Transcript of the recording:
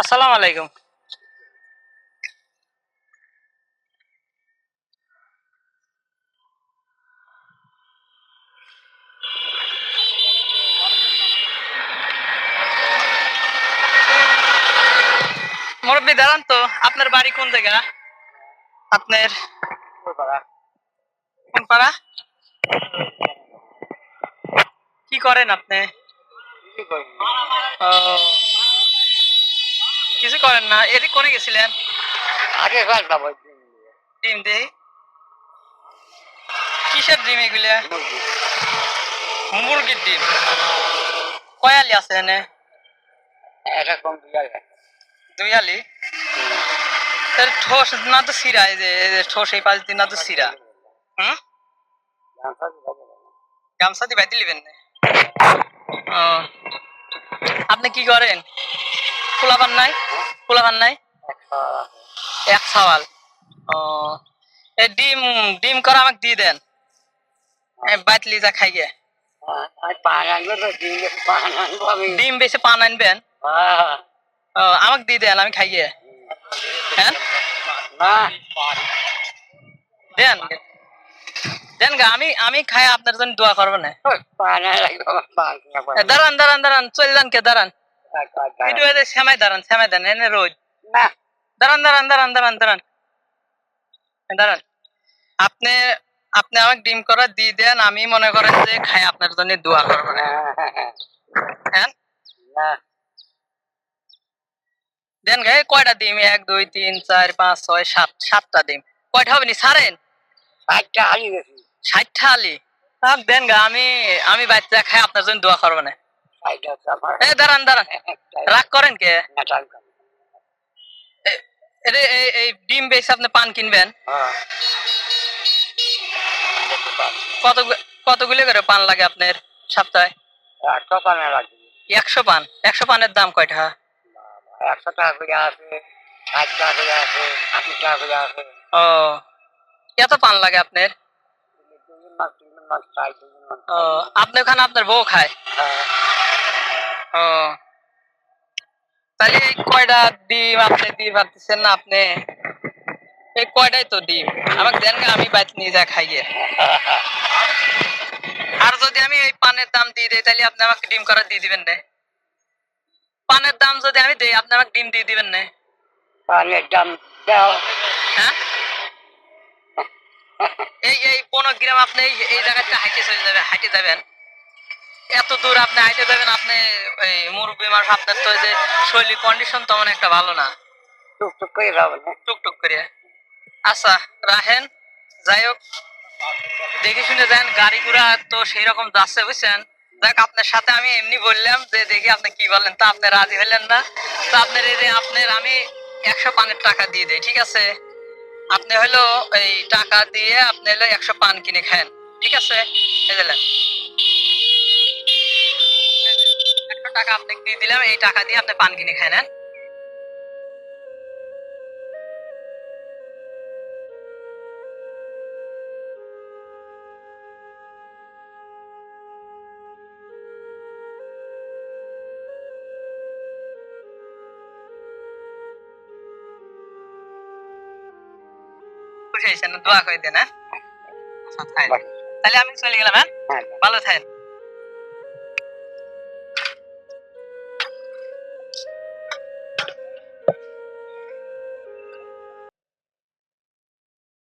আসসালামু আলাইকুম। মুরব্বী দাঁড়ান তো। আপনার বাড়ি কোন জায়গা? আপনার কোন পাড়া কি করেন আপনি? ও। কিছু করেন না। এদিক করে গেছিলেন? আগে ফেলতাম ডিম দেই কিসের ডিম এগুলা? মুরগির ডিম। কয়ালি আছে এনে? দুই আলি ঠোস না তো সিরা এই যে ঠোস এই পাঁচ দিন না তো সিরা হুম? গামছা দি বাইতে লিবেন আপনি কি করেন? পোলাপান নাই? পোলাপান নাই? এক ও ডিম ডিম করে দেন। লিজা খাই গে। ডিম বেশি পান আনবেন? দেন, আমি খাই গে। হ্যাঁ? দেন দেন গা, আমি আমি খাই, আপনার জন্য দোয়া করব না দাঁড়ান দাঁড়ান দাঁড়ান, চলে যান কে, দাঁড়ান। একটু এদের সেমাই দাঁড়ান সেমাই দাঁড়ান এনে রোজ না দাঁড়ান দাঁড়ান দাঁড়ান দাঁড়ান দাঁড়ান দাঁড়ান আপনি আপনি আমাকে ডিম করা দিয়ে দেন আমি মনে করেন যে খাই আপনার জন্য দোয়া করব হ্যাঁ দেন কয়টা ডিম এক দুই তিন চার পাঁচ ছয় সাত সাতটা ডিম কয়টা হবে নি ছাড়েন আচ্ছা আলি ষাটটা আলি দেন গা আমি আমি বাচ্চা খাই আপনার জন্য দোয়া করব না দাঁড়ান দাঁড়ান। রাগ করেন কে? এই- ডিম বেশি আপনি পান কিনবেন। হ্যাঁ। কত কতগুলো করে পান লাগে আপনার সপ্তাহে? একশো পানে লাগবে। একশো পান। একশো পানের দাম কয়টা? একশো টাকা করে আছে ষাট টাকা করে আছে আশি টাকা করে আছে। ও কত পান লাগে আপনার? ও আপনি ওখানে আপনার বউ খায়? হ্যাঁ। ও তাহলে এই কয়টা ডিম আপনি দিয়ে পারতেছেন না আপনি এই কয়টাই তো ডিম আমাকে দেন গা, আমি বাইতে নিয়ে যা খাইয়ে আর যদি আমি এই পানের দাম দিয়ে দিই তাহলে আপনি আমাকে ডিম করা দিয়ে দিবেন না পানের দাম যদি আমি দিই আপনি আমাকে ডিম দিয়ে দিবেন না পানের দাম দাও হ্যাঁ এই এই পনেরো গ্রাম আপনি এই এই জায়গাটা হাইটে চলে যাবেন হাইটে যাবেন এত দূর আপনি আইতে যাবেন আপনি এই মুরব্বী মানুষ আপনার তো যে শৈলী কন্ডিশন তেমন একটা ভালো না। টুকটুক করে যাব টুকটুক করে আচ্ছা রাহেন যাই হোক দেখে শুনে যান গাড়ি ঘোড়া তো সেই রকম যাচ্ছে বুঝছেন? দেখ আপনার সাথে আমি এমনি বললাম যে দেখি আপনি কি বলেন। তা আপনি রাজি হলেন না? তো আপনার এই যে আপনার আমি একশো পানের টাকা দিয়ে দিই ঠিক আছে? আপনি হলো এই টাকা দিয়ে আপনি হলো একশো পান কিনে খান ঠিক আছে? এই টাকা আপনাকে দিয়ে দিলাম এই টাকা দিয়ে আপনি পান কিনে খুশি হয়েছেন দোয়া করে দেন হ্যাঁ? আচ্ছা। তাহলে আমি চলে গেলাম হ্যাঁ? হ্যাঁ। ভালো থাকেন।